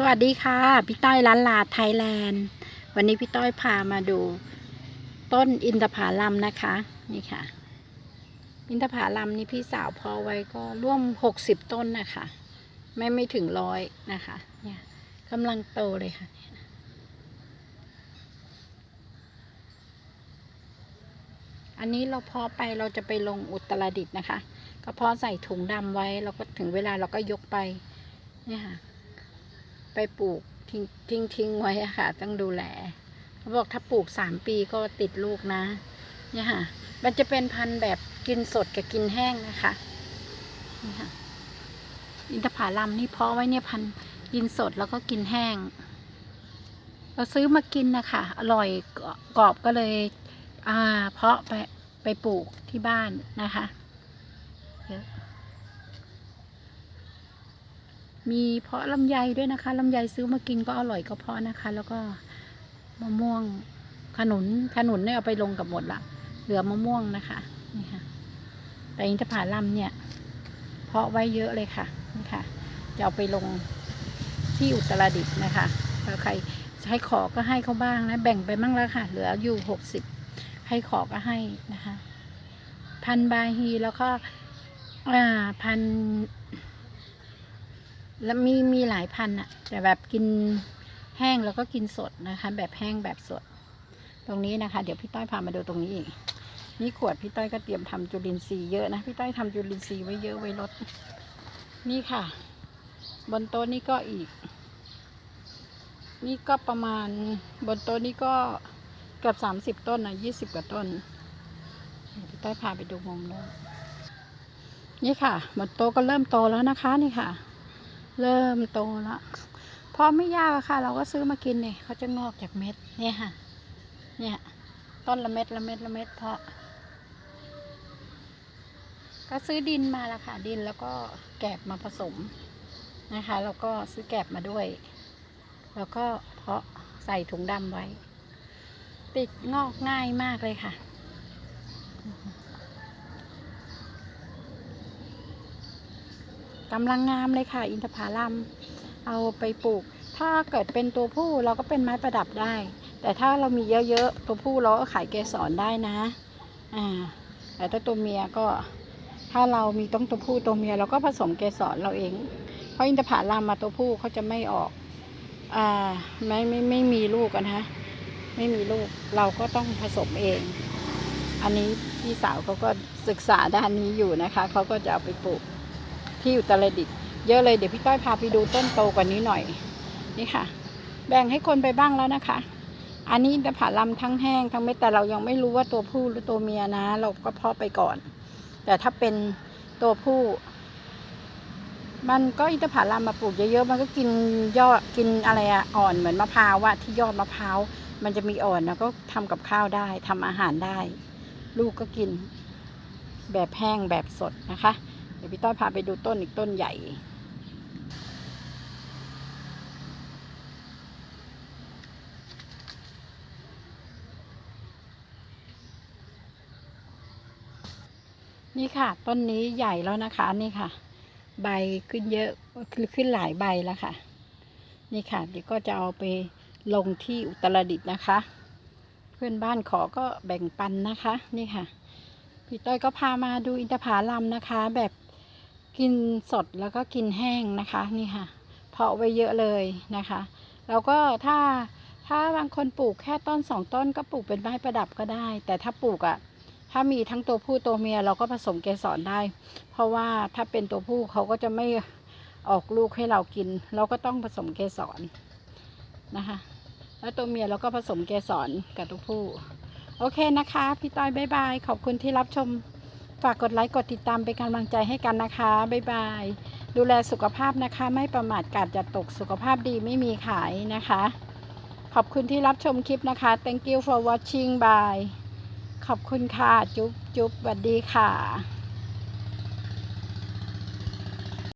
สวัสดีค่ะ พี่ต้อยร้านลาไทยแลนด์ วันนี้พี่ต้อยพามาดู ต้นอินทผลัมนะคะ นี่ค่ะ อินทผลัมนี่พี่สาวเพอไว้ก็ร่วมหกสิบต้นนะคะ ไม่ไม่ถึงร้อยนะคะ เนี่ยกำลังโตเลยค่ะ อันนี้เราเพาะไปเราจะไปลงอุตรดิตนะคะ ก็เพาะใส่ถุงดำไว้เราก็ถึงเวลาเราก็ยกไป เนี่ยค่ะ ไปปลูกทิ้งทิ้งทิ้งไว้ค่ะ ต้องดูแลเขาบอกถ้าปลูกสามปีก็ติดลูกนะ เนี่ยค่ะ มันจะเป็นพันธุ์แบบกินสดกับกินแห้งนะคะนี่ค่ะอินทผลัมนี่เพาะไว้เนี่ยพันธุ์กินสดแล้วก็กินแห้ง เราซื้อมากินนะคะอร่อยกรอบก็เลยอ่าเพาะไปไปปลูกที่บ้านนะคะเยอะ มีเพาะลำไยด้วยนะคะลำไยซื้อมากินก็อร่อยก็เพาะนะคะ แล้วก็มะม่วงขนุนขนุนเนี่ยเอาไปลงกับหมดละเหลือมะม่วงนะคะนี่ค่ะแต่อินทผลัมเนี่ย เพาะไว้เยอะเลยค่ะนี่ค่ะจะเอาไปลงที่อุตรดิตถ์นะคะแล้วใครให้ขอก็ให้เขาบ้างนะแบ่งไปมั่งแล้วค่ะ เหลืออยู่หกสิบให้ขอก็ให้นะคะ พันบาฮีแล้วก็อ่าพัน แล้วมีมีหลายพันธุ์อะแต่แบบกินแห้งแล้วก็กินสดนะคะ แบบแห้งแบบสด ตรงนี้นะคะ เดี๋ยวพี่ต้อยพามาดูตรงนี้อีกนี่ขวดพี่ต้อยก็เตรียมทำจุลินทรีย์เยอะนะพี่ต้อยทำจุลินทรีย์ไว้เยอะไว้ลดนี่ค่ะ บนโต๊ะนี่ก็อีก นี่ก็ประมาณบนโต๊ะนี่ก็เกือบสามสิบต้นนะยี่สิบกว่าต้นพี่ต้อยพาไปดูมุมนู้นนี่ค่ะบนโต๊ะก็เริ่มโตแล้วนะคะนี่ค่ะ เริ่มโตแล้วเพราะไม่ยากอะค่ะ เราก็ซื้อมากินเนี่ยเขาจะงอกจากเม็ดเนี่ยค่ะ เนี่ย ต้นละเม็ดละเม็ดละเม็ดเพาะ ก็ซื้อดินมาละค่ะ ดินแล้วก็แกบมาผสมนะคะ แล้วก็ซื้อแกบมาด้วย แล้วก็เพาะใส่ถุงดำไว้ ติดงอกง่ายมากเลยค่ะ กำลังงามเลยค่ะ อินทผลัมเอาไปปลูก ถ้าเกิดเป็นตัวผู้เราก็เป็นไม้ประดับได้ แต่ถ้าเรามีเยอะๆตัวผู้เราก็ขายเกสรได้นะอ่าแต่ถ้าตัวเมียก็ถ้าเรามีต้องตัวผู้ตัวเมียเราก็ผสมเกสรเราเอง เพราะอินทผลัมมาตัวผู้เขาจะไม่ออกอ่าไม่ไม่ไม่มีลูกอะนะไม่มีลูกเราก็ต้องผสมเอง อันนี้พี่สาวเขาก็ศึกษาด้านนี้อยู่นะคะเขาก็จะเอาไปปลูก ที่อุตรดิตถ์เยอะเลยเดี๋ยวพี่ต้อยพาไปดูต้นโตกว่านี้หน่อยนี่ค่ะ แบ่งให้คนไปบ้างแล้วนะคะ อันนี้อินทผลัมทั้งแห้งทั้งเม็ดแต่เรายังไม่รู้ว่าตัวผู้หรือตัวเมียนะ เราก็เพาะไปก่อน แต่ถ้าเป็นตัวผู้ มันก็อินทผลัมมาปลูกเยอะๆมันก็กินยอดกินอะไรอะอ่อนเหมือนมะพร้าวอะที่ยอดมะพร้าวมันจะมีอ่อนแล้วก็ทำกับข้าวได้ทำอาหารได้ ลูกก็กิน แบบแห้งแบบสดนะคะ เดี๋ยวพี่ต้อยพาไปดูต้นอีกต้นใหญ่นี่ค่ะ ต้นนี้ใหญ่แล้วนะคะ นี่ค่ะ ใบขึ้นเยอะขึ้นหลายใบแล้วค่ะ นี่ค่ะ เดี๋ยวก็จะเอาไปลงที่อุตรดิตถ์นะคะ เพื่อนบ้านขอก็แบ่งปันนะคะ นี่ค่ะ พี่ต้อยก็พามาดูอินทผลัมนะคะ แบบ กินสดแล้วก็กินแห้งนะคะนี่ค่ะ เพาะไว้เยอะเลยนะคะ แล้วก็ถ้าถ้าบางคนปลูกแค่ต้นสองต้นก็ปลูกเป็นไม้ประดับก็ได้ แต่ถ้าปลูกอะ่ะถ้ามีทั้งตัวผู้ตัวเมียเราก็ผสมเกสรได้ เพราะว่าถ้าเป็นตัวผู้เขาก็จะไม่ออกลูกให้เรากิน เราก็ต้องผสมเกสรนะคะ แล้วตัวเมียเราก็ผสมเกสรกับตัวผู้ โอเคนะคะ พี่ต้อยบายบาย ขอบคุณที่รับชม ฝากกดไลค์กดติดตามเป็นกำลังใจให้กันนะคะบายบาย ดูแลสุขภาพนะคะ ไม่ประมาทกาดจะตกสุขภาพดีไม่มีขายนะคะ ขอบคุณที่รับชมคลิปนะคะ thank you for watching bye ขอบคุณค่ะ จุ๊บจุ๊บสวัสดีค่ะ